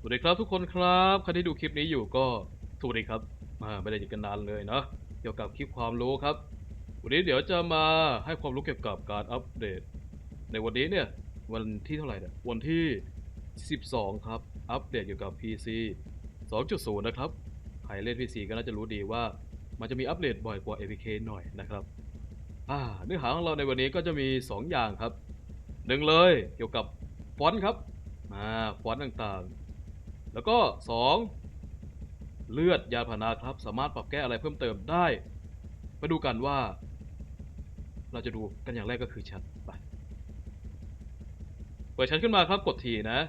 สวัสดีครับทุกคนครับใครที่ดูคลิปนี้อยู่ก็สวัสดีครับมาไม่ได้เจอกันนานเลยนะเกี่ยวกับคลิปความรู้ครับ วันนี้เดี๋ยวจะมาให้ความรู้เกี่ยวกับการอัปเดต ในวันนี้เนี่ยวันที่เท่าไหร่เนี่ยวันที่ 12 ครับ อัปเดตเกี่ยวกับ PC 2.0 นะครับใครเล่น PC ก็น่าจะรู้ดีว่า มันจะมีอัปเดตบ่อยกว่า APK หน่อยนะครับเนื้อหาของเราในวันนี้ก็จะมี 2 อย่างครับหนึ่งเลยเกี่ยวกับฟอนต์ครับอ่าฟอนต์ต่างๆ แล้วก็ 2 เลือดยานพาหนะครับ สามารถปรับแก้อะไรเพิ่มเติมได้มาดูกันว่า เราจะดูกันอย่างแรกก็คือแชทไปเปิดแชทขึ้นมาครับกดทีนะ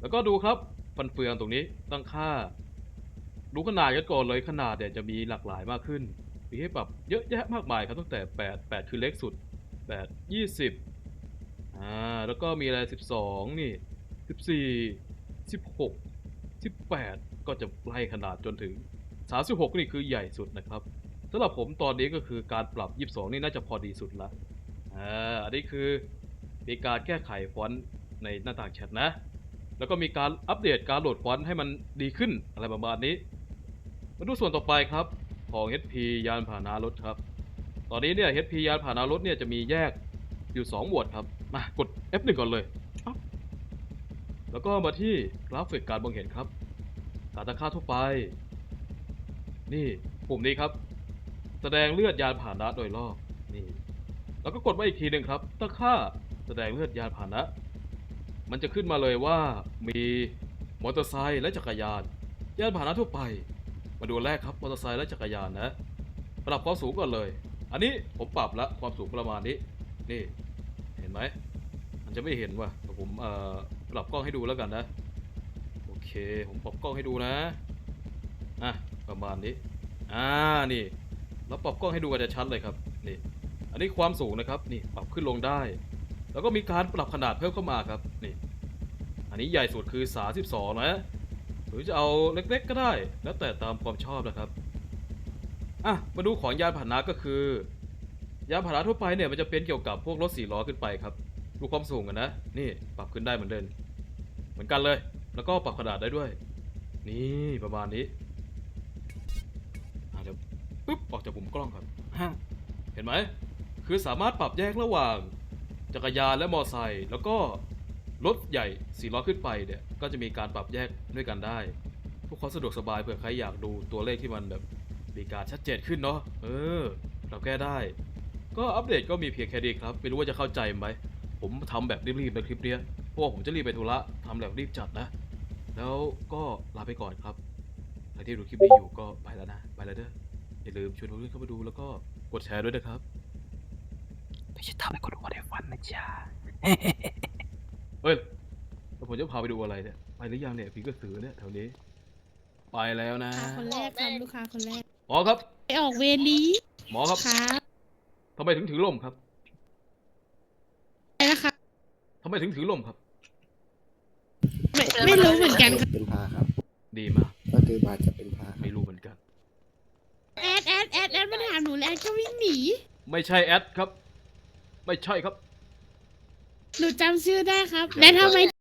แล้วก็ดูครับฟันเฟืองตรงนี้ตั้งค่า ดูขนาดกันก่อนเลยขนาดเนี่ยจะมีหลากหลายมากขึ้นมีให้ปรับเยอะแยะมากมายครับตั้งแต่ 8 8 คือเล็กสุด 8 20อ่าแล้วก็มีอะไร 12 นี่ 14 16 18ก็จะไล่ขนาดจนถึง36นี่คือใหญ่สุดนะครับสำหรับผมตอนนี้ก็คือการปรับ22นี่น่าจะพอดีสุดละอ่าอันนี้คือมีการแก้ไขฟอนต์ในหน้าต่างแชทนะ แล้วก็มีการอัปเดตการโหลดฟอนต์ให้มันดีขึ้นอะไรประมาณนี้ มาดูส่วนต่อไปครับของ HP ยานพาหนะรถครับ ตอนนี้เนี่ย HP ยานพาหนะรถเนี่ยจะมีแยกอยู่ 2 หมวดครับ มากด F1 ก่อนเลย แล้วก็มาที่กราฟิกการมองเห็นครับ การตั้งค่าทั่วไป นี่ปุ่มนี้ครับ แสดงเลือดยานพาหนะโดยรอบนี่ แล้วก็กดมาอีกทีหนึ่งครับตั้งค่าแสดงเลือดยานพาหนะ มันจะขึ้นมาเลยว่ามีมอเตอร์ไซค์และจักรยาน ยานพาหนะทั่วไป มาดูแรกครับมอเตอร์ไซค์และจักรยานนะปรับความสูงก่อนเลย อันนี้ผมปรับละความสูงประมาณนี้ นี่ เห็นไหมมันจะไม่เห็นว่ะแต่ผมเอ่อ ปรับกล้องให้ดูแล้วกันนะ โอเค ผมปรับกล้องให้ดูนะ อะ ประมาณนี้ อ่า นี่แล้วปรับกล้องให้ดูกันจะชัดเลยครับ นี่ อันนี้ความสูงนะครับ นี่ ปรับขึ้นลงได้ แล้วก็มีการปรับขนาดเพิ่มเข้ามาครับ นี่ อันนี้ใหญ่สุดคือ 32 นะ หรือจะเอาเล็กๆก็ได้ แล้วแต่ตามความชอบนะครับ อะ มาดูของยานพาหนะก็คือ ยานพาหนะทั่วไปเนี่ยมันจะเป็นเกี่ยวกับพวกรถสี่ล้อขึ้นไปครับ ดูความสูงกันนะ นี่ปรับขึ้นได้เหมือนเดิมเหมือนกันเลย แล้วก็ปรับขนาดได้ด้วย นี่ประมาณนี้อะเดี๋ยวปึ๊บออกจากปุ่มกล้องครับฮะเห็นไหมคือสามารถปรับแยกระหว่าง จักรยานและมอไซค์แล้วก็รถใหญ่สี่ล้อขึ้นไปเนี่ยก็จะมีการปรับแยกด้วยกันได้เพื่อความสะดวกสบายเผื่อใครอยากดูตัวเลขที่มันแบบมีการชัดเจนขึ้นเนาะเออ เราแก้ได้ ก็อัปเดตก็มีเพียงแค่นี้ครับ ไม่รู้ว่าจะเข้าใจไหม ผมทำแบบรีบๆในคลิปเนี้ยเพราะว่าผมจะรีบไปธุระทำแบบรีบจัดนะ แล้วก็ลาไปก่อนครับใครที่ดูคลิปนี้อยู่ก็ไปแล้วนะไปแล้วเด้ออย่าลืมชวนเพื่อนเข้ามาดูแล้วก็กดแชร์ด้วยนะครับ ไม่ใช่ทำให้คนดูว่าได้ฟันนะจ๊ะ เฮ้ยแล้วผมจะพาไปดูอะไรเนี่ย ไปหรือยังเนี่ยผีกระสือเนี่ยแถวนี้ ไปแล้วนะ ลูกค้าคนแรกครับลูกค้าคนแรก หมอครับ ไปออกเวรลีหมอครับครับทำไมถึงถือล่มครับ อะไรนะคะ ทำไมถึงถือล่มครับ ไม่ไม่รู้เหมือนกันครับเป็นพาครับ ดีมากก็คือบาทจะเป็นพาครับไม่รู้เหมือนกัน แอดแอดแอดแอดมาถามหนูแล้วแอดก็วิ่งหนีไม่ใช่แอดครับ ไม่ใช่ครับ หนูจำชื่อได้ครับ และทำไม